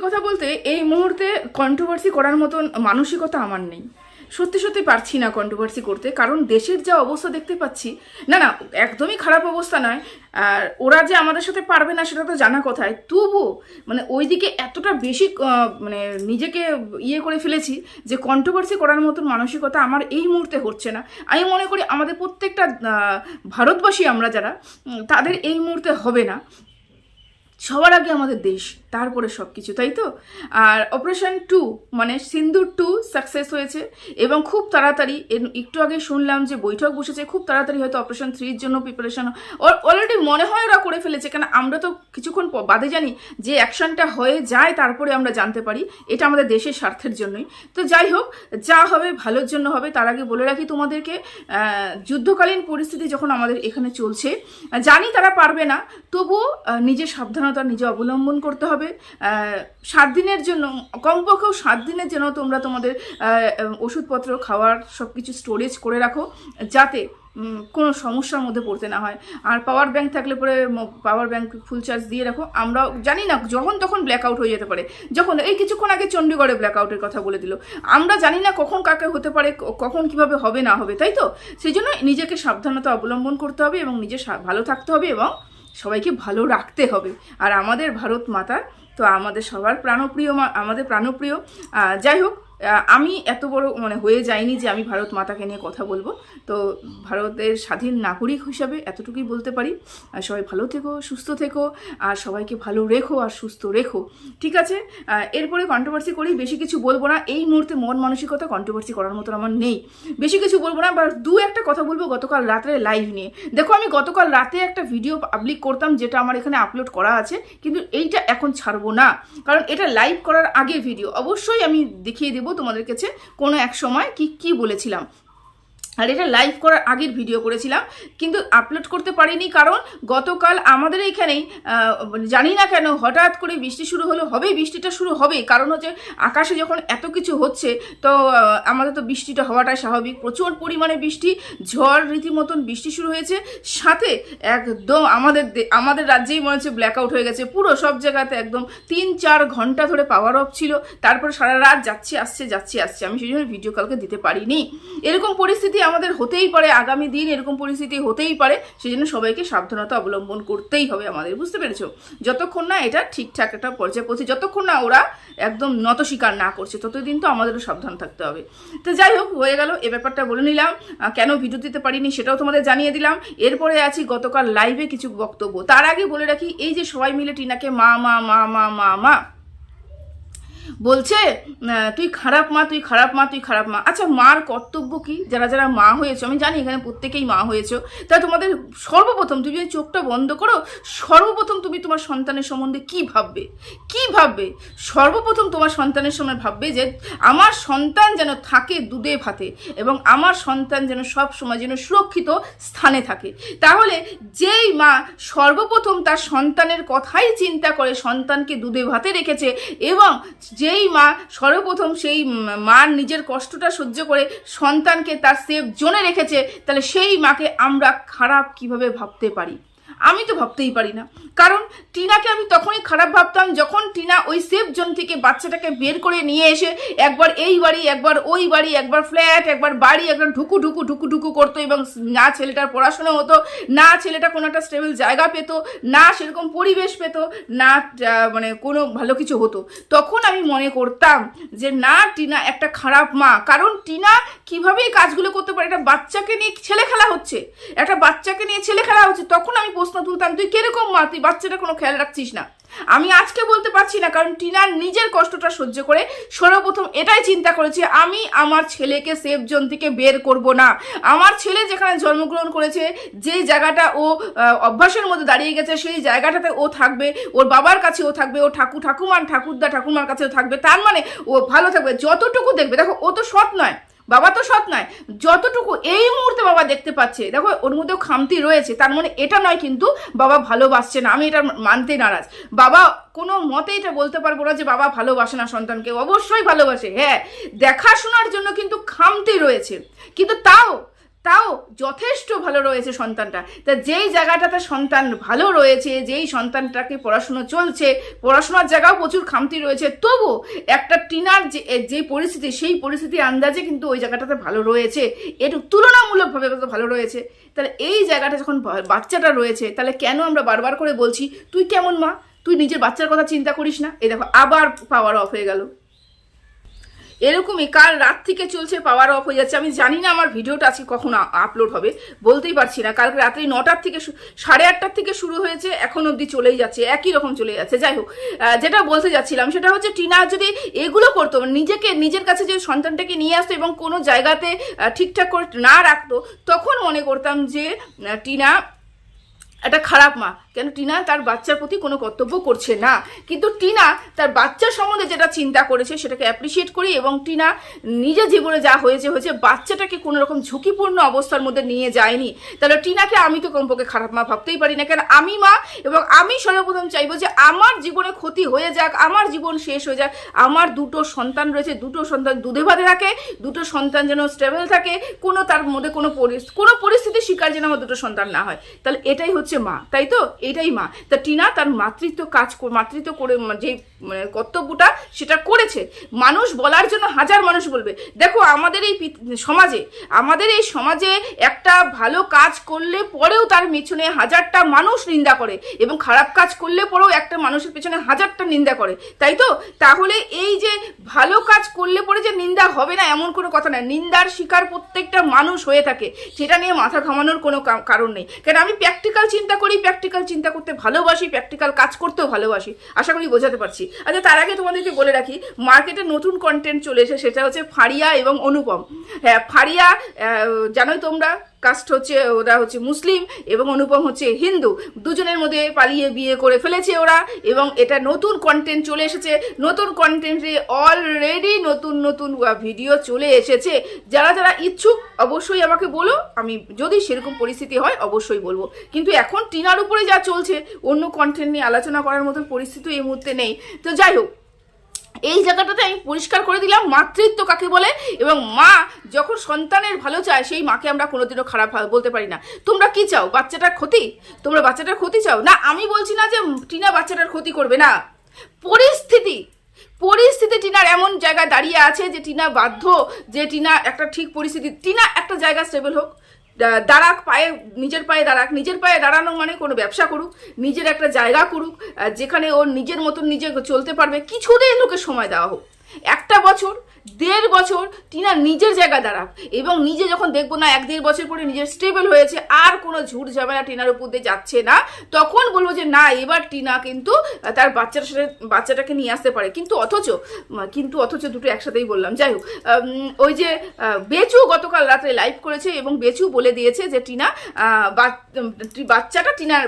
কথা বলতে, এই মুহূর্তে কন্ট্রোভার্সি করার মতন মানসিকতা আমার নেই। সত্যি সত্যি পারছি না কন্ট্রোভার্সি করতে, কারণ দেশের যা অবস্থা দেখতে পাচ্ছি, না না, একদমই খারাপ অবস্থা নয়। আর ওরা যে আমাদের সাথে পারবে না, সেটা তো জানা কথায় তবু মানে ওইদিকে এতটা বেশি মানে নিজেকে ইয়ে করে ফেলেছি যে কন্ট্রোভার্সি করার মতন মানসিকতা আমার এই মুহূর্তে হচ্ছে না। আমি মনে করি আমাদের প্রত্যেকটা ভারতবাসী আমরা যারা তাদের এই মুহূর্তে হবে না। সবার আগে আমাদের দেশ, তারপরে সব কিছু তাই তো? আর অপারেশন টু মানে সিন্দুর টু সাকসেস হয়েছে, এবং খুব তাড়াতাড়ি একটু আগে শুনলাম যে বৈঠক বসেছে, খুব তাড়াতাড়ি হয়তো অপারেশন থ্রির জন্য প্রিপারেশন অলরেডি মনে হয় ওরা করে ফেলেছে, কেন আমরা তো কিছুক্ষণ বাদে জানি যে অ্যাকশনটা হয়ে যায়, তারপরে আমরা জানতে পারি, এটা আমাদের দেশের স্বার্থের জন্যই। তো যাই হোক, যা হবে ভালোর জন্য হবে, তার আগে বলে রাখি তোমাদেরকে যুদ্ধকালীন পরিস্থিতি যখন আমাদের এখানে চলছে, জানি তারা পারবে না, তবুও নিজের সাবধানতা নিজে অবলম্বন করতে হবে। সাত দিনের জন্য, কমপক্ষেও সাত দিনের জন্য তোমরা তোমাদের ওষুধপত্র, খাওয়ার সব কিছু স্টোরেজ করে রাখো, যাতে কোনো সমস্যার মধ্যে পড়তে না হয়। আর পাওয়ার ব্যাংক থাকলে পরে পাওয়ার ব্যাংক ফুল চার্জ দিয়ে রাখো। আমরা জানি না যখন তখন ব্ল্যাক আউট হয়ে যেতে পারে। যখন, এই কিছুক্ষণ আগে চণ্ডীগড়ে ব্ল্যাক আউটের কথা বলে দিল। আমরা জানি না কখন কাকে হতে পারে কখন কীভাবে হবে না হবে, তাই তো? সেই জন্য নিজেকে সাবধানতা অবলম্বন করতে হবে এবং নিজে ভালো থাকতে হবে এবং সবাইকে ভালো রাখতে হবে। আর আমাদের ভারত মাতা তো আমাদের সবার প্রাণপ্রিয় আমাদের প্রাণপ্রিয়। যাই হোক আমি এত বড় মানে হয়ে যাইনি যে আমি ভারত মাতাকে নিয়ে কথা বলব। তো ভারতের স্বাধীন নাগরিক হিসাবে এতটুকুই বলতে পারি। আর সবাই ভালো থেকো, সুস্থ থেকো, আর সবাইকে ভালো রেখো আর সুস্থ রেখো। ঠিক আছে? এরপরে কন্ট্রোভার্সি করি বেশি কিছু বলব না। এই মুহূর্তে মন মানসিকতা কন্ট্রোভার্সি করার মতন আমার নেই। বেশি কিছু বলব না বা দু একটা কথা বলব গতকাল রাত্রে লাইভ নিয়ে। দেখো, আমি গতকাল রাতে একটা ভিডিও পাবলিক করতাম যেটা আমার এখানে আপলোড করা আছে, কিন্তু এইটা এখন ছাড়বো না। কারণ এটা লাইভ করার আগে ভিডিও অবশ্যই আমি দেখিয়ে দেবো তোমাদের কাছে কোনো এক সময় কি কি বলেছিলাম? আর এটা লাইভ করার আগের ভিডিও করেছিলাম, কিন্তু আপলোড করতে পারিনি কারণ গতকাল আমাদের এইখানেই জানি না কেন হঠাৎ করে বৃষ্টি শুরু হলো হবেই বৃষ্টিটা শুরু হবেই কারণ হচ্ছে আকাশে যখন এত কিছু হচ্ছে, তো আমাদের তো বৃষ্টিটা হওয়াটাই স্বাভাবিক, প্রচুর পরিমাণে বৃষ্টি, ঝড় রীতিমতন বৃষ্টি শুরু হয়েছে, সাথে একদম আমাদের আমাদের রাজ্যেই মনে হচ্ছে ব্ল্যাক আউট হয়ে গেছে, পুরো সব জায়গাতে একদম তিন চার ঘণ্টা ধরে পাওয়ার অফ ছিল, তারপর সারা রাত যাচ্ছে, আসছে যাচ্ছে, আসছে, আমি সেই জন্য ভিডিও কালকে দিতে পারিনি। এরকম পরিস্থিতি আমাদের হতেই পারে, আগামী দিন এরকম পরিস্থিতি হতেই পারে সেই জন্য সবাইকে সাবধানতা অবলম্বন করতেই হবে আমাদের, বুঝতে পেরেছ? যতক্ষণ না এটা ঠিকঠাক একটা পর্যায়ে পৌঁছে, যতক্ষণ না ওরা একদম নত স্বীকার না করছে, ততদিন তো আমাদেরও সাবধান থাকতে হবে। তো যাই হোক, হয়ে গেল, এ ব্যাপারটা বলে নিলাম কেন ভিডিও দিতে পারিনি সেটাও তোমাদের জানিয়ে দিলাম। এরপরে আছি গতকাল লাইভে কিছু বক্তব্য, তার আগে বলে রাখি, এই যে সবাই মিলে টিনাকে মা মা মা মা মা মা বলছে তুই খারাপ মা, তুই খারাপ মা, তুই খারাপ মা। আচ্ছা মার কর্তব্য কি? যারা যারা মা হয়েছো, আমি জানি এখানে প্রত্যেকেই মা হয়েছো, তা তোমাদের সর্বপ্রথম তুমি যদি চোখটা বন্ধ করো, সর্বপ্রথম তুমি তোমার সন্তানের সম্বন্ধে কি ভাববে? কি ভাববে? সর্বপ্রথম তোমার সন্তানের সময় ভাববে যে, আমার সন্তান যেন থাকে দুধে ভাতে এবং আমার সন্তান যেন সব সময় যেন সুরক্ষিত স্থানে থাকে। তাহলে যেই মা সর্বপ্রথম তার সন্তানের কথাই চিন্তা করে সন্তানকে দুধে ভাতে রেখেছে এবং যেই মা, সর্বপ্রথম সেই মার নিজের কষ্টটা সহ্য করে সন্তানকে তার সেফ জোনে রেখেছে, তাহলে সেই মাকে আমরা খারাপ কীভাবে ভাবতে পারি? আমি তো ভাবতেই পারি না। কারণ টিনাকে আমি তখনই খারাপ ভাবতাম যখন টিনা ওই সেফ জোন থেকে বাচ্চাটাকে বের করে নিয়ে এসে একবার এই বাড়ি, একবার ওই বাড়ি, একবার ফ্ল্যাট একবার বাড়ি একবার ঢুকু ঢুকু ঢুকু ঢুকু করতো এবং না ছেলেটার পড়াশোনা হতো, না ছেলেটা কোনো একটা স্টেবল জায়গা পেত, না সেরকম পরিবেশ পেত, না মানে কোনো ভালো কিছু হতো। তখন আমি মনে করতাম যে না, টিনা একটা খারাপ মা। কারণ টিনা কীভাবে কাজগুলো করতে পারে? একটা বাচ্চাকে নিয়ে ছেলে খেলা হচ্ছে। একটা বাচ্চাকে নিয়ে ছেলে খেলা হচ্ছে। তখন আমি প্রশ্ন তুলতাম, তুই কীরকম মা? তুই বাচ্চাটা কোনো খেয়াল রাখছিস না? আমি আজকে বলতে পারছি না, কারণ টিনার নিজের কষ্টটা সহ্য করে সর্বপ্রথম এটাই চিন্তা করেছে, আমি আমার ছেলেকে সেফ জোন থেকে বের করব না। আমার ছেলে যেখানে জন্মগ্রহণ করেছে, যে জায়গাটা ও অভ্যাসের মধ্যে দাঁড়িয়ে গেছে, সেই জায়গাটাতে ও থাকবে, ওর বাবার কাছে ও থাকবে, ও ঠাকুর ঠাকুমান ঠাকুরদা ঠাকুমার কাছেও থাকবে, তার মানে ও ভালো থাকবে, যতটুকু দেখবে, দেখো, ও তো সৎ নয়। বাবা তো সৎ নয়। যতটুকু এই মুহূর্তে বাবা দেখতে পাচ্ছে, দেখো ওর মধ্যেও খামতি রয়েছে, তার মানে এটা নয় কিন্তু বাবা ভালোবাসছে না, আমি এটা মানতে নারাজ। বাবা কোনো মতে এটা বলতে পারব না যে বাবা ভালোবাসে না সন্তানকে, অবশ্যই ভালোবাসে হ্যাঁ দেখাশোনার জন্য কিন্তু খামতি রয়েছে। কিন্তু তাও তাও যথেষ্ট ভালো রয়েছে সন্তানটা। তা যেই জায়গাটাতে সন্তান ভালো রয়েছে, যেই সন্তানটাকে পড়াশুনো চলছে, পড়াশোনার জায়গাও প্রচুর খামতি রয়েছে, তবু একটা টিনার যে যে পরিস্থিতি, সেই পরিস্থিতি আন্দাজে কিন্তু ওই জায়গাটাতে ভালো রয়েছে। একটু তুলনামূলকভাবে ভালো রয়েছে। তাহলে এই জায়গাটা যখন বাচ্চাটা রয়েছে, তাহলে কেন আমরা বারবার করে বলছি, তুই কেমন মা? তুই নিজের বাচ্চার কথা চিন্তা করিস না? এই দেখো, আবার পাওয়ার অফ হয়ে গেল। এরকমই কাল রাত থেকে চলছে পাওয়ার অফ হয়ে যাচ্ছে। আমি জানি না আমার ভিডিওটা আজকে কখন আপলোড হবে, বলতেই পারছি না। কালকে রাত্রি নটার থেকে সাড়ে আটটার থেকে শুরু হয়েছে, এখন অবধি চলেই যাচ্ছে, একই রকম চলে যাচ্ছে। যাই হোক যেটা বলতে যাচ্ছিলাম সেটা হচ্ছে টিনা যদি এগুলো করতো, নিজেকে, নিজের কাছে যে সন্তানটাকে নিয়ে আসতো এবং কোনো জায়গাতে ঠিকঠাক করে না রাখতো, তখন মনে করতাম যে টিনা একটা খারাপ মা। কেন টিনা তার বাচ্চার প্রতি কোনো কর্তব্য করছে না। কিন্তু টিনা তার বাচ্চার সম্বন্ধে যেটা চিন্তা করেছে সেটাকে অ্যাপ্রিসিয়েট করি এবং টিনা নিজের জীবনে যা হয়েছে হয়েছে বাচ্চাটাকে কোনো রকম ঝুঁকিপূর্ণ অবস্থার মধ্যে নিয়ে যায়নি। তাহলে টিনাকে আমি তো কমপক্ষে খারাপ মা ভাবতেই পারি না। কেন আমি মা এবং আমি সর্বপ্রথম চাইব যে আমার জীবনে ক্ষতি হয়ে যাক, আমার জীবন শেষ হয়ে যাক। আমার দুটো সন্তান রয়েছে, দুটো সন্তান দুধে ভাতে থাকে, দুটো সন্তান যেন স্টেবল থাকে, কোনো তার মধ্যে কোনো কোনো পরিস্থিতির শিকার যেন আমার দুটো সন্তান না হয়। তাহলে এটাই হচ্ছে মা, তাই তো? এটাই মা। তা টিনা তার মাতৃত্ব কাজ মাতৃত্ব করে যে মানে কর্তব্যটা সেটা করেছে। মানুষ বলার জন্য হাজার মানুষ বলবে, দেখো, আমাদের এই সমাজে, আমাদের এই সমাজে একটা ভালো কাজ করলে পরেও তার পেছনে হাজারটা মানুষ নিন্দা করে এবং খারাপ কাজ করলে পরেও একটা মানুষের পেছনে হাজারটা নিন্দা করে। তাই তো? তাহলে এই যে ভালো কাজ করলে পরে যে নিন্দা হবে না, এমন কোনো কথা না। নিন্দার শিকার প্রত্যেকটা মানুষ হয়ে থাকে। সেটা নিয়ে মাথা ঘামানোর কোনো কারণ নেই। কারণ আমি প্র্যাকটিক্যাল চিন্তা করি প্র্যাকটিক্যাল চিন্তা করতে ভালোবাসি প্র্যাকটিক্যাল কাজ করতেও ভালোবাসি আশা করি বোঝাতে পারছি। আচ্ছা তার আগে তোমাদেরকে বলে রাখি মার্কেটে নতুন কন্টেন্ট চলে এসে সেটা হচ্ছে ফারিয়া এবং অনুপম। হ্যাঁ আহ, জানোই তোমরা কাস্ট হচ্ছে, ওরা হচ্ছে মুসলিম এবং অনুপম হচ্ছে হিন্দু। দুজনের মধ্যে পালিয়ে বিয়ে করে ফেলেছে ওরা এবং এটা নতুন কন্টেন্ট চলে এসেছে। নতুন কন্টেন্টে অলরেডি নতুন নতুন ভিডিও চলে এসেছে। যারা যারা ইচ্ছুক, অবশ্যই আমাকে বলো। আমি, যদি সেরকম পরিস্থিতি হয়, অবশ্যই বলব। কিন্তু এখন টিনার উপরে যা চলছে, অন্য কন্টেন্ট নিয়ে আলোচনা করার মতন পরিস্থিতি এই মুহূর্তে নেই। তো যাই হোক এই জায়গাটাতে আমি পরিষ্কার করে দিলাম মাতৃত্ব কাকে বলে এবং মা যখন সন্তানের ভালো চায়, সেই মাকে আমরা কোনোদিনও খারাপ বলতে পারি না। তোমরা কি চাও, বাচ্চাটার ক্ষতি? তোমরা বাচ্চাটার ক্ষতি চাও? না, আমি বলছি না যে টিনা বাচ্চাটার ক্ষতি করবে না। পরিস্থিতি পরিস্থিতি টিনার এমন জায়গায় দাঁড়িয়ে আছে যে টিনা বাধ্য, যে টিনা একটা ঠিক পরিস্থিতি, টিনা একটা জায়গা স্টেবল হোক। দাঁড়াক পায়ে, নিজের পায়ে দাঁড়াক। নিজের পায়ে দাঁড়ানো মানে কোনো ব্যবসা করুক, নিজের একটা জায়গা করুক যেখানে ওর নিজের মতন নিজে চলতে পারবে। কিছুদিন ওকে সময় দেওয়া হোক। একটা বছর, দেড় বছর টিনা নিজের জায়গা দাঁড়াক এবং নিজে যখন দেখব না, এক দেড় বছর পরে নিজের স্টেবল হয়েছে, আর কোনো ঝুট ঝামেলা টিনার উপর দিয়ে যাচ্ছে না, তখন বলব যে না, এবার টিনা কিন্তু তার বাচ্চার সাথে, বাচ্চাটাকে নিয়ে আসতে পারে। কিন্তু অথচ কিন্তু অথচ দুটো একসাথেই বললাম। যাই হোক ওই যে বেচু গতকাল রাত্রে লাইভ করেছে এবং বেচু বলে দিয়েছে যে টিনা বাচ্চাটা টিনার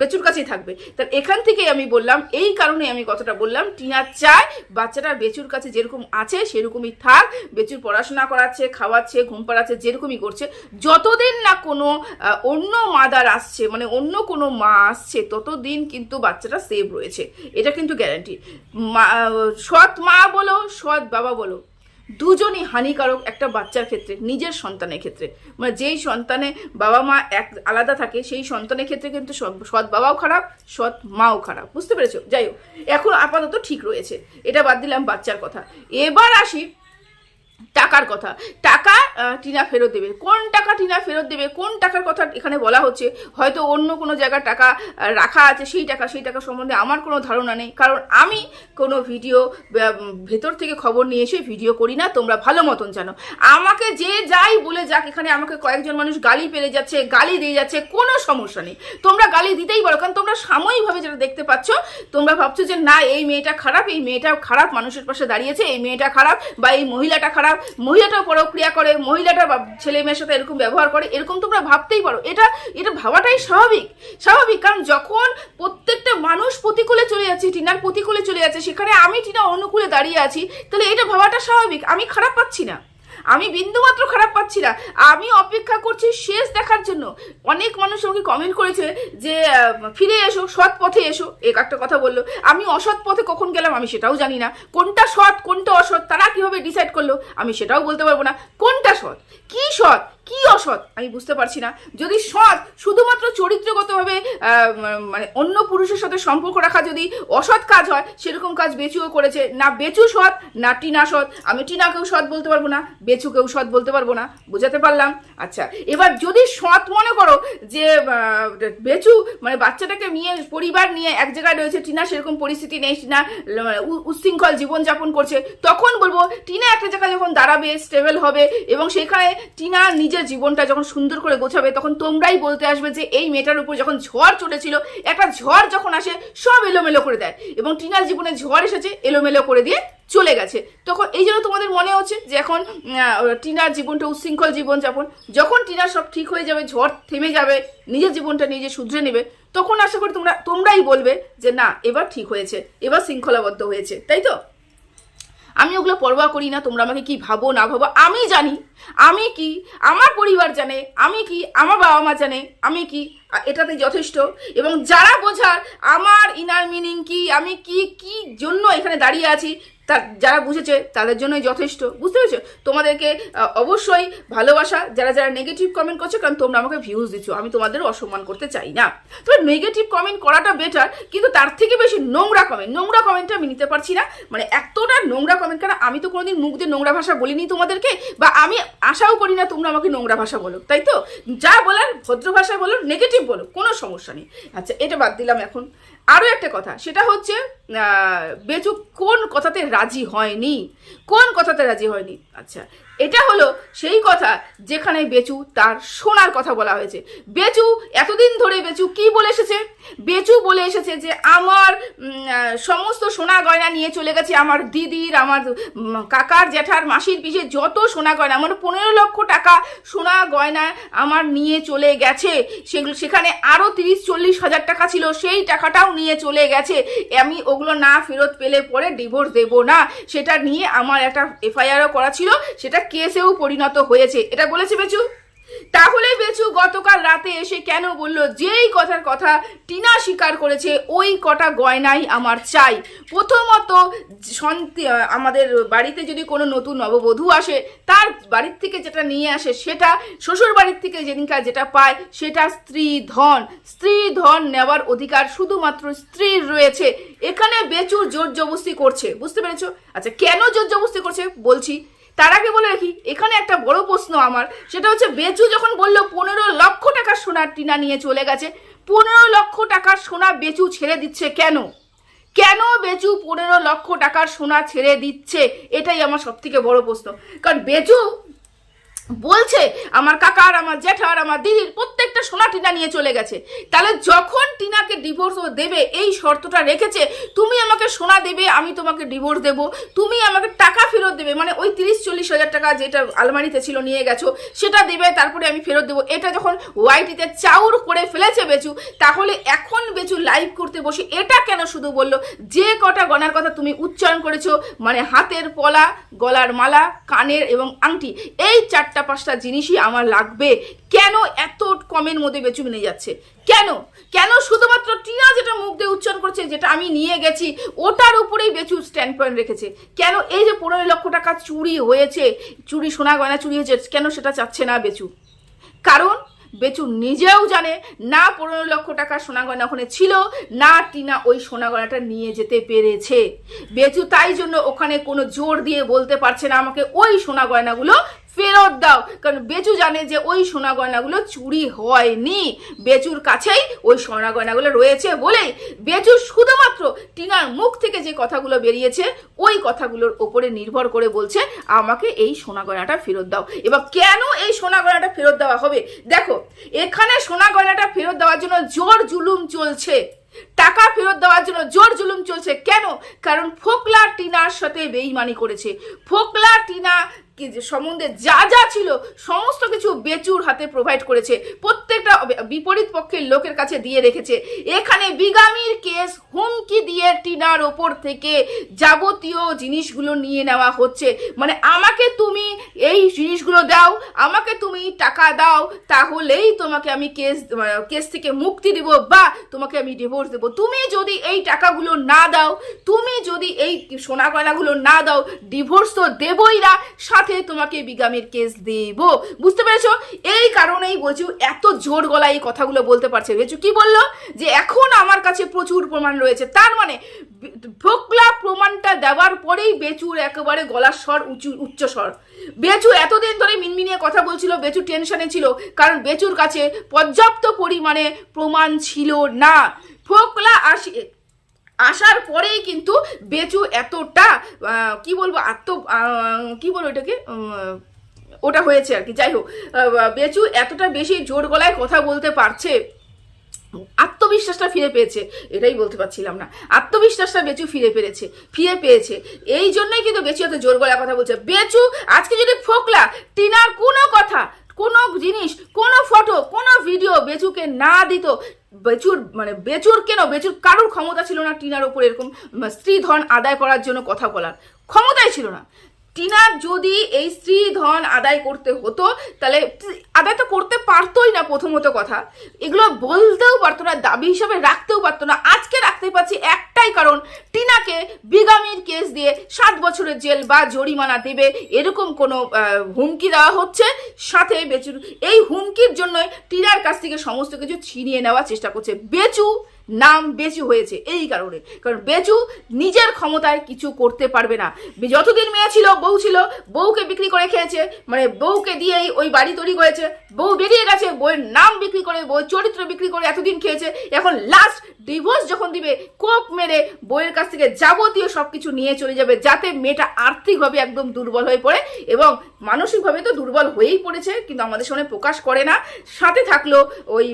বেচুর কাছেই থাকবে। তার এখান থেকে আমি বললাম, এই কারণে আমি কথাটা বললাম, টিনা চায় বাচ্চাটা বেচুর কাছে যেরকম আছে, সেরকমই থাক। বেচুর পড়াশোনা করাচ্ছে, খাওয়াচ্ছে, ঘুম পাড়াচ্ছে, যেরকমই করছে। যতদিন না কোনো অন্য মাদার আসছে মানে অন্য কোনো মা আসছে, ততদিন কিন্তু বাচ্চাটা সেভ রয়েছে। এটা কিন্তু গ্যারান্টি মা সৎ মা বলো, সৎ বাবা বলো দুজনই হানিকারক একটা বাচ্চার ক্ষেত্রে, নিজের সন্তানের ক্ষেত্রে। মানে যেই সন্তানে বাবা মা এক আলাদা থাকে, সেই সন্তানের ক্ষেত্রে কিন্তু সৎ- বাবাও খারাপ, সৎ মাও খারাপ। বুঝতে পেরেছ? যাই হোক, এখন আপাতত ঠিক রয়েছে। এটা বাদ দিলাম বাচ্চার কথা। এবার আসি টাকার কথা। টাকা টিনা ফেরত দেবে। কোন টাকা টিনা ফেরত দেবে? কোন টাকার কথা এখানে বলা হচ্ছে? হয়তো অন্য কোনো জায়গায় টাকা রাখা আছে, সেই টাকা সেই টাকা সম্বন্ধে আমার কোনো ধারণা নেই। কারণ আমি কোনো ভিডিও ভেতর থেকে খবর নিয়ে এসে ভিডিও করি না, তোমরা ভালো মতন জানো। আমাকে যে যাই বলে যাক, এখানে আমাকে কয়েকজন মানুষ গালি পেরে যাচ্ছে, গালি দিয়ে যাচ্ছে, কোনো সমস্যা নেই। তোমরা গালি দিতেই পারো কারণ তোমরা সাময়িকভাবে যেটা দেখতে পাচ্ছ, তোমরা ভাবছ যে, না, এই মেয়েটা খারাপ, এই মেয়েটা খারাপ, মানুষের পাশে দাঁড়িয়েছে, এই মেয়েটা খারাপ, বা এই মহিলাটা খারাপ। মহিলাটাও পরক্রিয়া করে, মহিলাটা ছেলে মেয়ের সাথে এরকম ব্যবহার করে, এরকম তোমরা ভাবতেই পারো। এটা এটা ভাবাটাই স্বাভাবিক। স্বাভাবিক, কারণ যখন প্রত্যেকটা মানুষ প্রতিকূলে চলে যাচ্ছে, টিনার প্রতিকূলে চলে যাচ্ছে, সেখানে আমি, টিনা, অনুকূলে দাঁড়িয়ে আছি, তাহলে এটা ভাবাটা স্বাভাবিক। আমি খারাপ পাচ্ছি না। আমি বিন্দুমাত্র খারাপ পাচ্ছি না। আমি অপেক্ষা করছি শেষ দেখার জন্য। অনেক মানুষ আমাকে কমেন্ট করেছে যে ফিরে এসো, সৎ পথে এসো। এক একটা কথা বলল। আমি অসৎ পথে কখন গেলাম আমি সেটাও জানি না। কোনটা সৎ, কোনটা অসৎ, তারা কীভাবে ডিসাইড করল আমি সেটাও বলতে পারব না। কোনটা সৎ? কী সৎ? কি অসৎ? আমি বুঝতে পারছি না। যদি সৎ, শুধুমাত্র চরিত্রগতভাবে মানে অন্য পুরুষের সাথে সম্পর্ক রাখা যদি অসৎ কাজ হয়, সেরকম কাজ বেচুও করেছে। না বেচু সৎ, না টিনা সৎ। আমি টিনাকেও সৎ বলতে পারব না, বেচুকেও সৎ বলতে পারব না। বুঝাতে পারলাম? আচ্ছা এবার যদি সৎ মনে করো যে বেচু মানে বাচ্চাটাকে নিয়ে, পরিবার নিয়ে এক জায়গায় রয়েছে, টিনা সেরকম পরিস্থিতি নেই, টিনা ল- উ- উচ্ছৃঙ্খল জীবনযাপন করছে, তখন বলব, টিনা একটা জায়গায় যখন দাঁড়াবে, স্টেবল হবে, এবং সেখানে টিনা নিজের জীবনটা যখন সুন্দর করে গোছাবে, তখন তোমরাই বলতে আসবে যে এই মেয়েটার উপর যখন ঝড় চলেছিল, একটা ঝড় যখন আসে, সব এলোমেলো করে দেয়। এবং টিনার জীবনে ঝড় এসেছে, এলোমেলো করে দিয়ে চলে গেছে। তখন এই জন্য তোমাদের মনে হচ্ছে যে এখন টিনার জীবনটা উচ্ছৃঙ্খল জীবনযাপন, যখন টিনার সব ঠিক হয়ে যাবে, ঝড় থেমে যাবে, নিজের জীবনটা নিজে শুধরে নেবে, তখন আশা করি তোমরা, তোমরাই বলবে যে না, এবার ঠিক হয়েছে, এবার শৃঙ্খলাবদ্ধ হয়েছে। তাই তো? আমি ওগুলো পরোয়া করি না, তোমরা আমাকে কি ভাবো, না ভাবো, আমি জানি, আমি কি, আমার পরিবার জানে, আমি কি, আমার বাবা মা জানে, আমি কি এটাতে যথেষ্ট। এবং যারা বোঝার আমার ইনার মিনিং কি, আমি কি কি জন্য এখানে দাঁড়িয়ে আছি তা যারা বুঝেছে তাদের জন্যই যথেষ্ট। বুঝতে পেরেছ? তোমাদেরকে অবশ্যই ভালোবাসা, যারা যারা নেগেটিভ কমেন্ট করছ, কারণ তোমরা আমাকে ভিউজ দিচ্ছ, আমি তোমাদের অসম্মান করতে চাই না। তবে নেগেটিভ কমেন্ট করাটা বেটার কিন্তু তার থেকে বেশি নোংরা কমেন্ট নোংরা কমেন্টটা আমি নিতে পারছি না। মানে এতটা নোংরা কমেন্ট কারণ আমি তো কোনোদিন মুখ দিয়ে নোংরা ভাষা বলিনি তোমাদেরকে, বা আমি আশাও করি না তোমরা আমাকে নোংরা ভাষা বলো, তাই তো? যা বলার ভদ্র ভাষায় বলো নেগেটিভ বলো, কোনো সমস্যা নেই। আচ্ছা এটা বাদ দিলাম এখন। আরও একটা কথা, সেটা হচ্ছে বেচু কোন কথাতে রাজি হয়নি? কোন কথাতে রাজি হয়নি? আচ্ছা এটা হলো সেই কথা যেখানে বেচু তার সোনার কথা বলা হয়েছে। বেচু, এতদিন ধরে বেচু কি বলে এসেছে? বেচু বলে এসেছে যে আমার সমস্ত সোনা গয়না নিয়ে চলে গেছে আমার দিদির, আমার কাকার, জ্যাঠার, মাসির পিছে যত সোনা গয়না আমার পনেরো লক্ষ টাকা সোনা গয়না আমার নিয়ে চলে গেছে। সেগুলো, সেখানে আরও তিরিশ, চল্লিশ হাজার টাকা ছিল, সেই টাকাটাও নিয়ে চলে গেছে। আমি ওগুলো না ফেরত পেলে পরে ডিভোর্স দেব না। সেটা নিয়ে আমার একটা এফআইআরও করা ছিল, সেটা কেসেও পরিণত হয়েছে, এটা বলেছে বেচু। তাহলে বেচু গতকাল রাতে এসে কেন বলল, যেই কথার কথা টিনা স্বীকার করেছে, ওই কটা গয়নাই আমার চাই। প্রথমত আমাদের বাড়িতে যদি কোনো নতুন নববধূ আসে, তার বাড়ির থেকে যেটা নিয়ে আসে সেটা, শ্বশুর বাড়ির থেকে যেদিনকার যেটা পায়, সেটা স্ত্রী ধন। স্ত্রী ধন নেওয়ার অধিকার শুধুমাত্র স্ত্রীর রয়েছে। এখানে বেচুর জোর জবস্তি করছে। বুঝতে পেরেছ? আচ্ছা কেন জোর জবস্তি করছে? বলছি তার আগে বলে রাখি, এখানে একটা বড় প্রশ্ন আমার। সেটা হচ্ছে বেচু যখন বলল, পনেরো লক্ষ টাকা সোনার টিনা নিয়ে চলে গেছে, পনেরো লক্ষ টাকার সোনা বেচু ছেড়ে দিচ্ছে কেন? কেন বেচু পনেরো লক্ষ টাকার সোনা ছেড়ে দিচ্ছে? এটাই আমার সবথেকে বড় প্রশ্ন। কারণ বেচু বলছে, আমার কাকার আমার জ্যাঠার আমার দিদির প্রত্যেকটা সোনা টিনা নিয়ে চলে গেছে। তাহলে যখন টিনাকে ডিভোর্স দেবে, এই শর্তটা রেখেছে, তুমি আমাকে সোনা দেবে, আমি তোমাকে ডিভোর্স দেব। তুমি আমাকে টাকা ফেরত দেবে মানে ওই তিরিশ, চল্লিশ হাজার টাকা যেটা আলমারিতে ছিল নিয়ে গেছো, সেটা দেবে, তারপরে আমি ফেরত দেবো। এটা যখন ওয়াইটিতে চাউর করে ফেলেছে বেচু, তাহলে এখন বেচু লাইভ করতে বসে এটা কেন শুধু বলল? যে কটা গনার কথা তুমি উচ্চারণ করেছ মানে হাতের পলা, গলার মালা, কানের এবং আংটি, এই চারটা পাঁচটা জিনিসই আমার লাগবে। কেন এত কমের মধ্যে বেচু মিলে যাচ্ছে? কেন? কেন শুধুমাত্র টিনা যেটা মুখ দিয়ে উচ্চারণ করছে, যেটা আমি নিয়ে গেছি, ওটার উপরেই বেচু স্ট্যান্ড পয়েন্ট রেখেছে। কেন এই যে পনেরো লক্ষ টাকা চুরি হয়েছে, চুরি সোনা গয়না চুরি হয়েছে, কেন সেটা চাচ্ছে না বেচু কারণ বেচু নিজেও জানে না পনেরো লক্ষ টাকা সোনা গয়না ওখানে ছিল, না টিনা ওই সোনা গয়নাটা নিয়ে যেতে পেরেছে। বেচু তাই জন্য ওখানে কোনো জোর দিয়ে বলতে পারছে না আমাকে ওই সোনা গয়নাগুলো ফেরত দাও। কারণ বেচু জানে যে ওই সোনা গয়নাগুলো চুরি হয়নি। বেচুর কাছেই ওই সোনা গয়নাগুলো রয়েছে বলেই বেচু শুধুমাত্র টিনার মুখ থেকে যে কথাগুলো বেরিয়েছে, ওই কথাগুলোর ওপরে নির্ভর করে বলছে, আমাকে এই সোনা গয়নাটা ফেরত দাও। এবার কেন এই সোনা গয়নাটা ফেরত দেওয়া হবে? দেখো, এখানে সোনা গয়নাটা ফেরত দেওয়ার জন্য জোর জুলুম চলছে। টাকা ফেরত দেওয়ার জন্য জোর জুলুম চলছে। কেন? কারণ ফোকলা টিনার সাথে বেইমানি করেছে। ফোকলা টিনা সম্বন্ধে যা যা ছিল, সমস্ত কিছু বেচুর হাতে প্রোভাইড করেছে। প্রত্যেকটা বিপরীত পক্ষের লোকের কাছে দিয়ে রেখেছে। এখানে বিগামির কেস হুমকি দিয়ে টিনার ওপর থেকে যাবতীয় জিনিসগুলো নিয়ে নেওয়া হচ্ছে। মানে আমাকে তুমি এই জিনিসগুলো দাও, আমাকে তুমি টাকা দাও, তাহলেই তোমাকে আমি কেস কেস থেকে মুক্তি দেব বা তোমাকে আমি ডিভোর্স দেবো। তুমি যদি এই টাকাগুলো না দাও, তুমি যদি এই সোনা গয়নাগুলো না দাও ডিভোর্স তো দেবই না, সাথে তোমাকে বিগামের কেস দেব। বুঝতে পেরেছ? এই কারণেই বলছি এত জোর গলায় এই কথাগুলো বলতে পারছে। বেচু কি বলল? যে এখন আমার কাছে প্রচুর প্রমাণ রয়েছে। তার মানে ফোকলা প্রমাণটা দেওয়ার পরেই বেচুর একেবারে গলার স্বর উঁচু, উচ্চ স্বর। বেচু এতদিন ধরে মিনমিনিয়ে কথা বলছিল, বেচু টেনশনে ছিল, কারণ বেচুর কাছে পর্যাপ্ত পরিমাণে প্রমাণ ছিল না। ফোকলা আসি আসার পরেই কিন্তু বেচু এতটা কি বলব, আত্ম কি বলব এটাকে ওটা হয়েছে আর কি। যাই হোক বেচু এতটা বেশি জোর গলায় কথা বলতে পারছে, আত্মবিশ্বাসটা ফিরে পেয়েছে, এটাই বলতে পারছিলাম না। আত্মবিশ্বাসটা বেচু ফিরে পেরেছে, ফিরে পেয়েছে। এই জন্যই কিন্তু বেচু এত জোর গলায় কথা বলছে। বেচু, আজকে যদি ফোকলা, টিনার কোনো কথা কোনো জিনিস, কোনো ফটো কোনো ভিডিও বেচুকে না দিত। বেচুর মানে বেচুর কেন? বেচুর কারোর ক্ষমতা ছিল না টিনার ওপর এরকম স্ত্রী ধন আদায় করার জন্য কথা বলার। ক্ষমতাই ছিল না। টিনার যদি এই স্ত্রী ধন আদায় করতে হতো, তাহলে আদায় তো করতে পারতোই না প্রথমত কথা। এগুলো বলতেও পারতো না, দাবি হিসাবে রাখতেও পারতো না। আজকে রাখতে পারছি একটাই কারণ, টিনাকে বিগামির কেস দিয়ে সাত বছরের জেল বা জরিমানা দেবে, এরকম কোনো হুমকি দেওয়া হচ্ছে। সাথে বেচুর, এই হুমকির জন্যই টিনার কাছ থেকে সমস্ত কিছু ছিনিয়ে নেওয়ার চেষ্টা করছে। বেচু নাম বেচু হয়েছে এই কারণে। কারণ বেচু নিজের ক্ষমতায় কিছু করতে পারবে না। যতদিন মেয়ে ছিল, বউ ছিল, বউকে বিক্রি করে খেয়েছে মানে বউকে দিয়েই ওই বাড়ি তৈরি করেছে, বউ বেরিয়ে গেছে, বউয়ের নাম বিক্রি করে, বউয়ের চরিত্র বিক্রি করে এতদিন খেয়েছে, এখন লাস্ট ডিভোর্স যখন দিবে, কোপ মেরে বউয়ের কাছ থেকে যাবতীয় সব কিছু নিয়ে চলে যাবে, যাতে মেয়েটা আর্থিকভাবে একদম দুর্বল হয়ে পড়ে এবং মানসিকভাবে তো দুর্বল হয়েই পড়েছে, কিন্তু আমাদের সামনে প্রকাশ করে না। সাথে থাকল ওই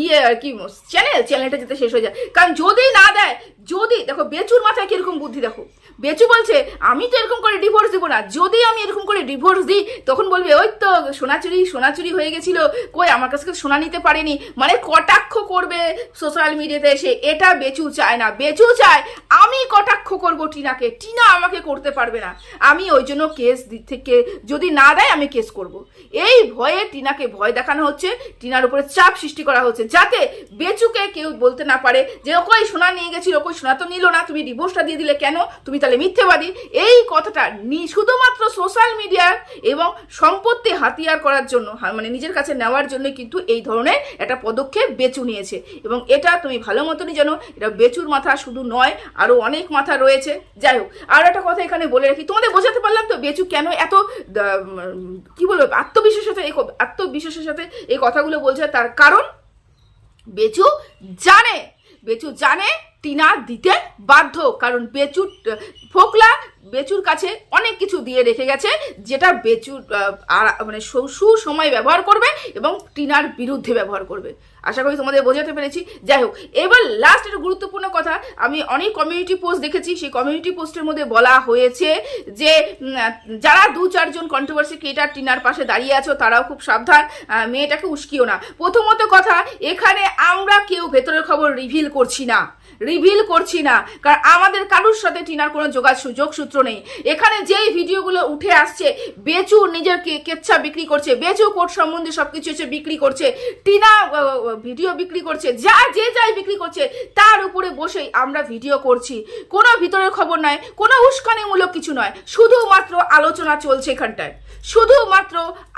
ইয়ে আর কি চ্যানেল চ্যানেলটা যাতে শেষ হয়ে যায় কারণ যদি না দেয় যদি, দেখো, বেচুর মাথায় কীরকম বুদ্ধি, দেখো। বেচু বলছে, আমি তো এরকম করে ডিভোর্স দেবো না। যদি আমি এরকম করে ডিভোর্স দিই, তখন বলবে, ওই তো সোনাচুরি সোনাচুরি হয়ে গেছিল। কই, আমার কাছ সোনা নিতে পারেনি। মানে কটাক্ষ করবে সোশ্যাল মিডিয়াতে এসে। এটা বেচু চায় না। বেচু চায়, আমি কটাক্ষ করব টিনাকে। টিনা আমাকে করতে পারবে না। আমি ওই জন্য কেস থেকে যদি না দেয়, আমি কেস করব। এই ভয়ে টিনাকে ভয় দেখানো হচ্ছে। টিনার উপরে চাপ সৃষ্টি করা হচ্ছে। যাতে বেচুকে কেউ বলতে না পারে যে ওকই সোনা নিয়ে গেছিল ওকই সোনা তো নিল না, তুমি ডিভোর্সটা দিয়ে দিলে কেন? তুমি তাহলে মিথ্যেবাদী। এই কথাটা নি- শুধুমাত্র সোশ্যাল মিডিয়ার এবং সম্পত্তি হাতিয়ার করার জন্য মানে নিজের কাছে নেওয়ার জন্য কিন্তু এই ধরনের একটা পদক্ষেপ বেচু নিয়েছে। এবং এটা তুমি ভালো মতনই জানো, এটা বেচুর মাথা শুধু নয় আরও অনেক মাথা রয়েছে। যাই হোক, আর একটা কথা এখানে বলে রাখি, তোমাদের বোঝাতে পারলাম তো বেচু কেন এত কি বলব, আত্মবিশ্বাসের সাথে আত্মবিশ্বাসের সাথে এই কথাগুলো বলছে, তার কারণ বেচু জানে বেচু জানে টিনা দিতে বাধ্য কারণ বেচু ফোকলা বেচুর কাছে অনেক কিছু দিয়ে রেখে গেছে, যেটা বেচুর মানে সুসময় ব্যবহার করবে এবং টিনার বিরুদ্ধে ব্যবহার করবে। আশা করি তোমাদের বোঝাতে পেরেছি। যাই হোক, এবার লাস্ট একটা গুরুত্বপূর্ণ কথা, আমি অনেক কমিউনিটি পোস্ট দেখেছি, সেই কমিউনিটি পোস্টের মধ্যে বলা হয়েছে যে যারা দু চারজন কন্ট্রোভার্সি ক্রিয়েটার টিনার পাশে দাঁড়িয়ে আছো, তারাও খুব সাবধান মেয়েটাকে উস্কিও না। প্রথমত কথা, এখানে আমরা কেউ ভেতরের খবর রিভিল করছি না। রিভিল করছি না কারণ আমাদের কারুর সাথে টিনার কোনো যোগাযোগ সুযোগ সূত্র নেই। এখানে যেই ভিডিওগুলো উঠে আসছে, বেচু নিজেরকে কেচ্ছা বিক্রি করছে, বেচু কোর্ট সম্বন্ধে সবকিছু হচ্ছে বিক্রি করছে, টিনা ভিডিও বিক্রি করছে, যা, যে যাই বিক্রি করছে, তার উপরে বসেই আমরা ভিডিও করছি। কোনো ভিতরের খবর নয়, কোনো উস্কানিমূলক কিছু নয়, শুধুমাত্র আলোচনা চলছে এখানটায়। শুধুমাত্র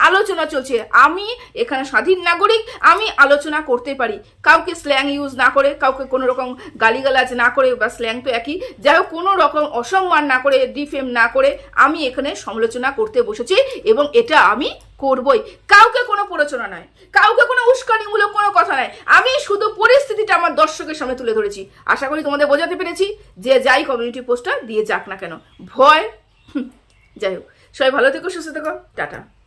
আলোচনা চলছে। আমি এখানে স্বাধীন নাগরিক, আমি আলোচনা করতে পারি। কাউকে স্ল্যাং ইউজ না করে, কাউকে কোনো রকম গালিগালাজ না করে বা স্ল্যাং তো একই। যাই হোক, কোনো রকম অসম্মান না করে ডিফেম না করে আমি এখানে সমালোচনা করতে বসেছি এবং এটা আমি করবই। কাউকে কোনো প্ররোচনা নয়। কাউকে কোনো উস্কানিমূলক কোনো কথা নয়। আমি শুধু পরিস্থিতিটা আমার দর্শকের সামনে তুলে ধরেছি। আশা করি তোমাদের বোঝাতে পেরেছি যে যাই কমিউনিটি পোস্টার দিয়ে যাক না কেন। ভয়? যাই হোক। সবাই ভালো থেকো, সুস্থ থেকো। টাটা।